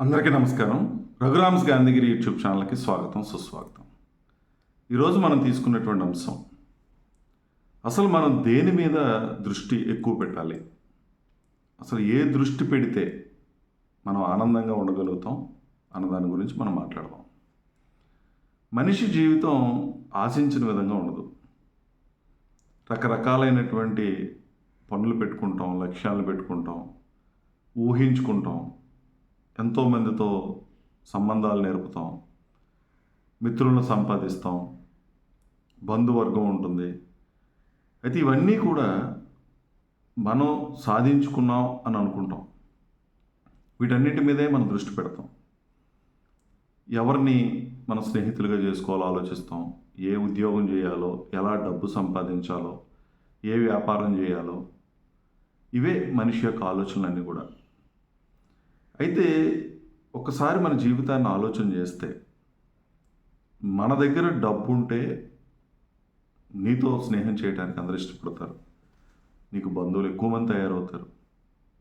అందరికీ నమస్కారం. రఘురామ్స్ గాంధీగిరి యూట్యూబ్ ఛానల్కి స్వాగతం సుస్వాగతం. ఈరోజు మనం తీసుకున్నటువంటి అంశం అసలు మనం దేని మీద దృష్టి ఎక్కువ పెట్టాలి? అసలు ఏ దృష్టి పెడితే మనం ఆనందంగా ఉండగలుగుతాం అన్న దాని గురించి మనం మాట్లాడదాం. మనిషి జీవితం ఆశించిన విధంగా ఉండదు. రకరకాలైనటువంటి పనులు పెట్టుకుంటాం లక్ష్యాలు పెట్టుకుంటాం ఊహించుకుంటాం. ఎంతోమందితో సంబంధాలు నేర్పుతాం మిత్రులను సంపాదిస్తాం బంధువర్గం ఉంటుంది. అయితే ఇవన్నీ కూడా మనం సాధించుకున్నాం అని అనుకుంటాం. వీటన్నిటి మీదే మనం దృష్టి పెడతాం. ఎవరిని మన స్నేహితులుగా చేసుకోవాలో ఆలోచిస్తాం. ఏ ఉద్యోగం చేయాలో ఎలా డబ్బు సంపాదించాలో ఏ వ్యాపారం చేయాలో ఇవే మనిషి యొక్క ఆలోచనలన్నీ కూడా. అయితే ఒకసారి మన జీవితాన్ని ఆలోచన చేస్తే మన దగ్గర డబ్బు ఉంటే నీతో స్నేహం చేయడానికి అందరూ ఇష్టపడతారు. నీకు బంధువులు ఎక్కువ మంది తయారవుతారు.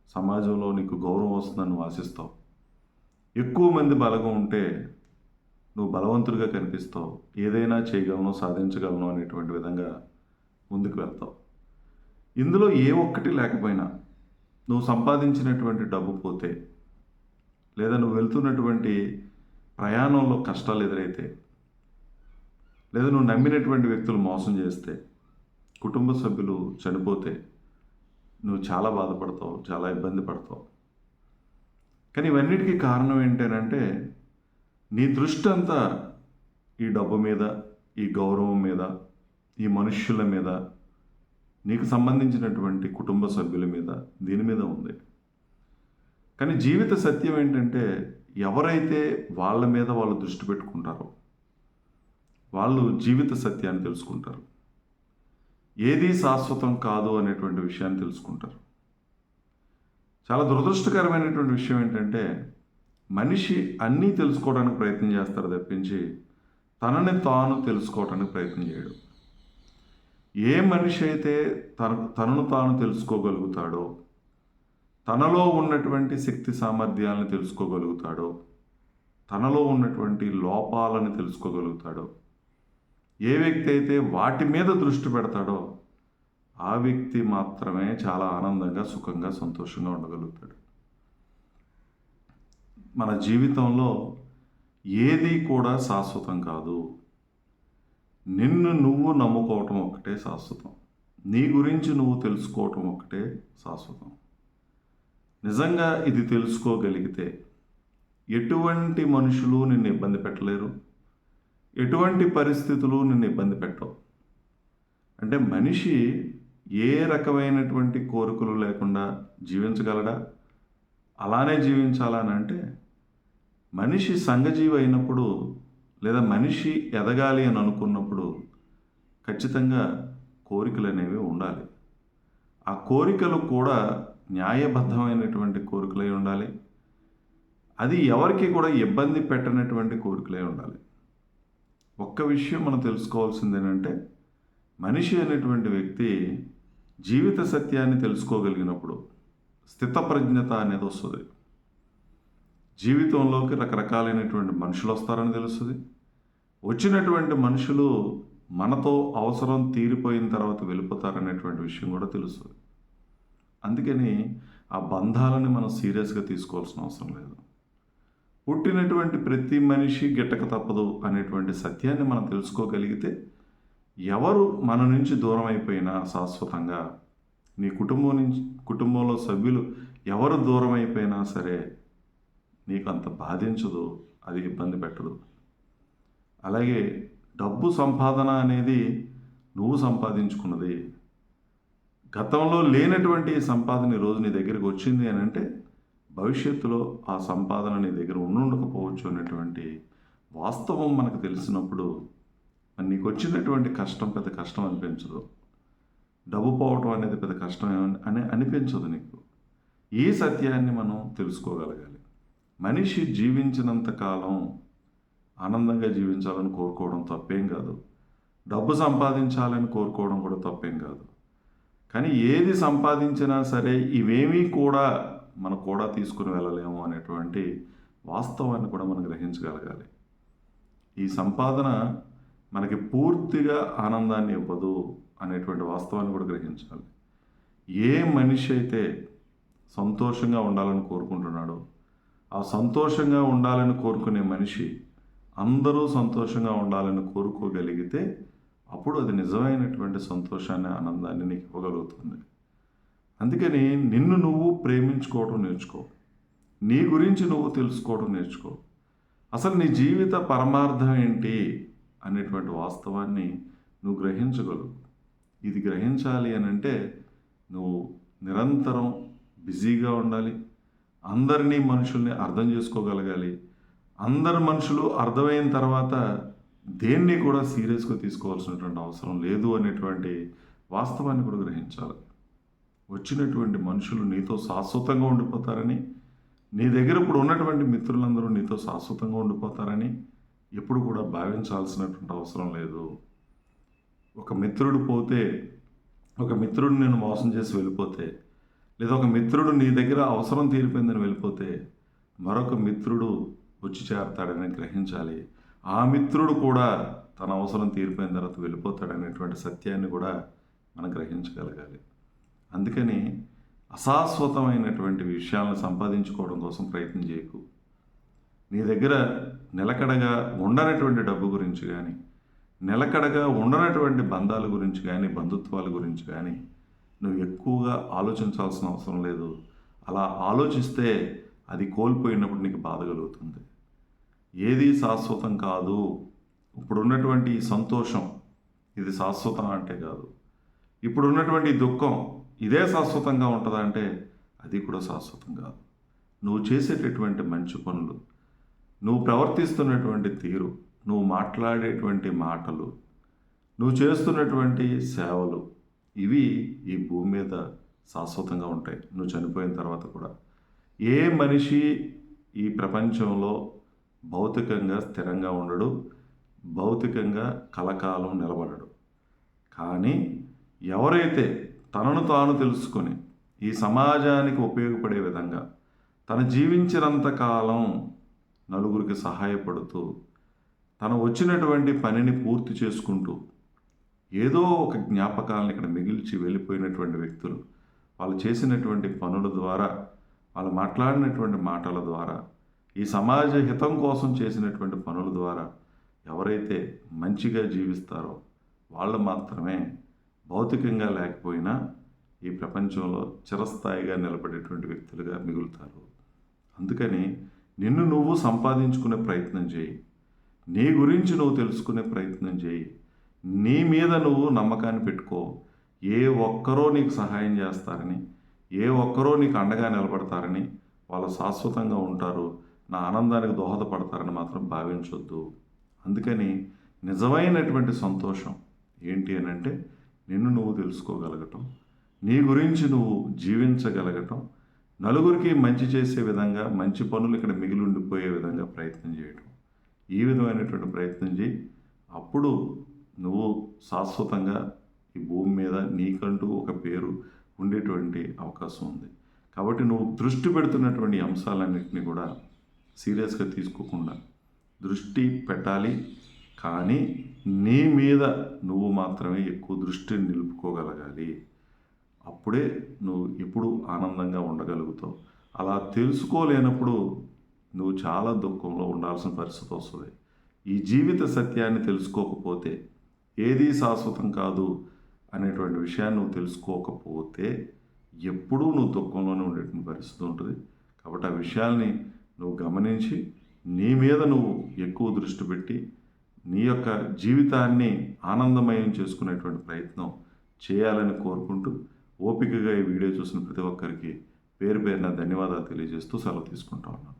సమాజంలో నీకు గౌరవం వస్తుందని ఆశిస్తావు ఎక్కువ మంది బలగం ఉంటే నువ్వు బలవంతుడిగా కనిపిస్తావు. ఏదైనా చేయగలను సాధించగలను అనేటువంటి విధంగా ముందుకు వెళ్తావు. ఇందులో ఏ ఒక్కటి లేకపోయినా నువ్వు సంపాదించినటువంటి డబ్బు పోతే లేదా నువ్వు వెళ్తున్నటువంటి ప్రయాణంలో కష్టాలు ఎదురైతే లేదా నువ్వు నమ్మినటువంటి వ్యక్తులు మోసం చేస్తే కుటుంబ సభ్యులు చనిపోతే నువ్వు చాలా బాధపడతావు చాలా ఇబ్బంది పడతావు. కానీ ఇవన్నిటికీ కారణం ఏంటంటే నీ దృష్టి అంతా ఈ డబ్బు మీద ఈ గౌరవం మీద ఈ మనుష్యుల మీద నీకు సంబంధించినటువంటి కుటుంబ సభ్యుల మీద దీని మీద ఉంది. కానీ జీవిత సత్యం ఏంటంటే ఎవరైతే వాళ్ళ మీద వాళ్ళు దృష్టి పెట్టుకుంటారో వాళ్ళు జీవిత సత్యాన్ని తెలుసుకుంటారు. ఏది శాశ్వతం కాదు అనేటువంటి విషయాన్ని తెలుసుకుంటారు. చాలా దురదృష్టకరమైనటువంటి విషయం ఏంటంటే మనిషి అన్నీ తెలుసుకోవడానికి ప్రయత్నం చేస్తారు తప్పించి తనని తాను తెలుసుకోవడానికి ప్రయత్నం చేయడు. ఏ మనిషి అయితే తన తనను తాను తెలుసుకోగలుగుతాడో తనలో ఉన్నటువంటి శక్తి సామర్థ్యాలను తెలుసుకోగలుగుతాడో తనలో ఉన్నటువంటి లోపాలను తెలుసుకోగలుగుతాడో ఏ వ్యక్తి అయితే వాటి మీద దృష్టి పెడతాడో ఆ వ్యక్తి మాత్రమే చాలా ఆనందంగా సుఖంగా సంతోషంగా ఉండగలుగుతాడు. మన జీవితంలో ఏది కూడా శాశ్వతం కాదు. నిన్ను నువ్వు నమ్ముకోవటం ఒకటే శాశ్వతం. నీ గురించి నువ్వు తెలుసుకోవటం ఒకటే శాశ్వతం. నిజంగా ఇది తెలుసుకోగలిగితే ఎటువంటి మనుషులు నిన్ను ఇబ్బంది పెట్టలేరు? ఎటువంటి పరిస్థితులు నిన్ను ఇబ్బంది పెట్టవు? అంటే మనిషి ఏ రకమైనటువంటి కోరికలు లేకుండా జీవించగలడా? అలానే జీవించాలని అంటే మనిషి సంఘజీవి అయినప్పుడు లేదా మనిషి ఎదగాలి అని అనుకున్నప్పుడు ఖచ్చితంగా కోరికలు అనేవి ఉండాలి. ఆ కోరికలు కూడా న్యాయబద్ధమైనటువంటి కోరికలై ఉండాలి. అది ఎవరికి కూడా ఇబ్బంది పెట్టనటువంటి కోరికలై ఉండాలి. ఒక్క విషయం మనం తెలుసుకోవాల్సింది ఏంటంటే మనిషి అనేటువంటి వ్యక్తి జీవిత సత్యాన్ని తెలుసుకోగలిగినప్పుడు స్థితప్రజ్ఞత అనేది వస్తుంది. జీవితంలోకి రకరకాలైనటువంటి మనుషులు వస్తారని తెలుస్తుంది. వచ్చినటువంటి మనుషులు మనతో అవసరం తీరిపోయిన తర్వాత వెళ్ళిపోతారనేటువంటి విషయం కూడా తెలుస్తుంది. అందుకని ఆ బంధాలని మనం సీరియస్గా తీసుకోవాల్సిన అవసరం లేదు. పుట్టినటువంటి ప్రతి మనిషి గిట్టక తప్పదు అనేటువంటి సత్యాన్ని మనం తెలుసుకోగలిగితే ఎవరు మన నుంచి దూరం అయిపోయినా శాశ్వతంగా నీ కుటుంబం నుంచి కుటుంబంలో సభ్యులు ఎవరు దూరం అయిపోయినా సరే నీకు అంత బాధించదు అది ఇబ్బంది పెట్టదు. అలాగే డబ్బు సంపాదన అనేది నువ్వు సంపాదించుకున్నది గతంలో లేనటువంటి సంపాదన ఈరోజు నీ దగ్గరికి వచ్చింది అని అంటే భవిష్యత్తులో ఆ సంపాదన నీ దగ్గర ఉండుండకపోవచ్చు అనేటువంటి వాస్తవం మనకు తెలిసినప్పుడు నీకు వచ్చినటువంటి కష్టం పెద్ద కష్టం అనిపించదు. డబ్బు పోవటం అనేది పెద్ద కష్టం అని అనిపించదు నీకు. ఈ సత్యాన్ని మనం తెలుసుకోగలగాలి. మనిషి జీవించినంత కాలం ఆనందంగా జీవించాలని కోరుకోవడం తప్పేం కాదు. డబ్బు సంపాదించాలని కోరుకోవడం కూడా తప్పేం కాదు. కానీ ఏది సంపాదించినా సరే ఇవేమీ కూడా మనం కూడా తీసుకుని వెళ్ళలేము అనేటువంటి వాస్తవాన్ని కూడా మనం గ్రహించగలగాలి. ఈ సంపాదన మనకి పూర్తిగా ఆనందాన్ని ఇవ్వదు అనేటువంటి వాస్తవాన్ని కూడా గ్రహించాలి. ఏ మనిషి అయితే సంతోషంగా ఉండాలని కోరుకుంటున్నాడో ఆ సంతోషంగా ఉండాలని కోరుకునే మనిషి అందరూ సంతోషంగా ఉండాలని కోరుకోగలిగితే అప్పుడు అది నిజమైనటువంటి సంతోషాన్ని ఆనందాన్ని నీకు ఇవ్వగలుగుతుంది. అందుకని నిన్ను నువ్వు ప్రేమించుకోవడం నేర్చుకో. నీ గురించి నువ్వు తెలుసుకోవడం నేర్చుకో. అసలు నీ జీవిత పరమార్థం ఏంటి అనేటువంటి వాస్తవాన్ని నువ్వు గ్రహించగలవు. ఇది గ్రహించాలి అని అంటే నువ్వు నిరంతరం బిజీగా ఉండాలి. అందరినీ మనుషుల్ని అర్థం చేసుకోగలగాలి. అందరు మనుషులు అర్థమైన తర్వాత దేన్ని కూడా సీరియస్గా తీసుకోవాల్సినటువంటి అవసరం లేదు అనేటువంటి వాస్తవాన్ని కూడా గ్రహించాలి. వచ్చినటువంటి మనుషులు నీతో శాశ్వతంగా ఉండిపోతారని నీ దగ్గర ఇప్పుడు ఉన్నటువంటి మిత్రులందరూ నీతో శాశ్వతంగా ఉండిపోతారని ఎప్పుడు కూడా భావించాల్సినటువంటి అవసరం లేదు. ఒక మిత్రుడు పోతే ఒక మిత్రుడు నేను మోసం చేసి వెళ్ళిపోతే లేదా ఒక మిత్రుడు నీ దగ్గర అవసరం తీరిపోయిందని వెళ్ళిపోతే మరొక మిత్రుడు వచ్చి చేరతాడని గ్రహించాలి. ఆ మిత్రుడు కూడా తన అవసరం తీరిపోయిన తర్వాత వెళ్ళిపోతాడనేటువంటి సత్యాన్ని కూడా మనం గ్రహించగలగాలి. అందుకని అశాశ్వతమైనటువంటి విషయాలను సంపాదించుకోవడం కోసం ప్రయత్నం చేయకు. నీ దగ్గర నిలకడగా ఉండనటువంటి డబ్బు గురించి కానీ నిలకడగా ఉండనటువంటి బంధాల గురించి కానీ బంధుత్వాల గురించి కానీ నువ్వు ఎక్కువగా ఆలోచించాల్సిన అవసరం లేదు. అలా ఆలోచిస్తే అది కోల్పోయినప్పుడు నీకు బాధ కలుగుతుంది. ఏది శాశ్వతం కాదు. ఇప్పుడు ఉన్నటువంటి సంతోషం ఇది శాశ్వతం అంటే కాదు. ఇప్పుడు ఉన్నటువంటి దుఃఖం ఇదే శాశ్వతంగా ఉంటుందా అంటే అది కూడా శాశ్వతం కాదు. నువ్వు చేసేటటువంటి మంచి పనులు నువ్వు ప్రవర్తిస్తున్నటువంటి తీరు నువ్వు మాట్లాడేటువంటి మాటలు నువ్వు చేస్తున్నటువంటి సేవలు ఇవి ఈ భూమి మీద శాశ్వతంగా ఉంటాయి. నువ్వు చనిపోయిన తర్వాత కూడా ఏ మనిషి ఈ ప్రపంచంలో భౌతికంగా స్థిరంగా ఉండడు భౌతికంగా కలకాలం నిలబడడు. కానీ ఎవరైతే తనను తాను తెలుసుకొని ఈ సమాజానికి ఉపయోగపడే విధంగా తను జీవించినంత కాలం నలుగురికి సహాయపడుతూ తను వచ్చినటువంటి పనిని పూర్తి చేసుకుంటూ ఏదో ఒక జ్ఞాపకాలను ఇక్కడ మిగిల్చి వెళ్ళిపోయినటువంటి వ్యక్తులు వాళ్ళు చేసినటువంటి పనుల ద్వారా వాళ్ళు మాట్లాడినటువంటి మాటల ద్వారా ఈ సమాజ హితం కోసం చేసినటువంటి పనుల ద్వారా ఎవరైతే మంచిగా జీవిస్తారో వాళ్ళు మాత్రమే భౌతికంగా లేకపోయినా ఈ ప్రపంచంలో చిరస్థాయిగా నిలబడేటువంటి వ్యక్తులుగా మిగులుతారు. అందుకని నిన్ను నువ్వు సంపాదించుకునే ప్రయత్నం చేయి. నీ గురించి నువ్వు తెలుసుకునే ప్రయత్నం చేయి. నీ మీద నువ్వు నమ్మకాన్ని పెట్టుకో. ఏ ఒక్కరో నీకు సహాయం చేస్తారని ఏ ఒక్కరో నీకు అండగా నిలబడతారని వాళ్ళు శాశ్వతంగా ఉంటారు. నా ఆనందానికి దోహదపడతారని మాత్రం భావించొద్దు. అందుకని నిజమైనటువంటి సంతోషం ఏంటి అని అంటే నిన్ను నువ్వు తెలుసుకోగలగటం నీ గురించి నువ్వు జీవించగలగటం నలుగురికి మంచి చేసే విధంగా మంచి పనులు ఇక్కడ మిగిలి ఉండిపోయే విధంగా ప్రయత్నం చేయటం. ఈ విధమైనటువంటి ప్రయత్నం చేయి. అప్పుడు నువ్వు శాశ్వతంగా ఈ భూమి మీద నీకంటూ ఒక పేరు ఉండేటువంటి అవకాశం ఉంది. కాబట్టి నువ్వు దృష్టి పెడుతున్నటువంటి అంశాలన్నింటినీ కూడా సీరియస్గా తీసుకోకుండా దృష్టి పెట్టాలి. కానీ నీ మీద నువ్వు మాత్రమే ఎక్కువ దృష్టిని నిలుపుకోగలగాలి. అప్పుడే నువ్వు ఎప్పుడు ఆనందంగా ఉండగలుగుతావు. అలా తెలుసుకోలేనప్పుడు నువ్వు చాలా దుఃఖంలో ఉండాల్సిన పరిస్థితి వస్తుంది. ఈ జీవిత సత్యాన్ని తెలుసుకోకపోతే ఏది శాశ్వతం కాదు అనేటువంటి విషయాన్ని నువ్వు తెలుసుకోకపోతే ఎప్పుడూ నువ్వు దుఃఖంలోనే ఉండేటువంటి పరిస్థితి ఉంటుంది. కాబట్టి ఆ విషయాల్ని నువ్వు గమనించి నీ మీద నువ్వు ఎక్కువ దృష్టి పెట్టి నీ యొక్క జీవితాన్ని ఆనందమయం చేసుకునేటువంటి ప్రయత్నం చేయాలని కోరుకుంటూ ఓపికగా ఈ వీడియో చూసిన ప్రతి ఒక్కరికి పేరు పేరున ధన్యవాదాలు తెలియజేస్తూ సెలవు తీసుకుంటా ఉన్నాను.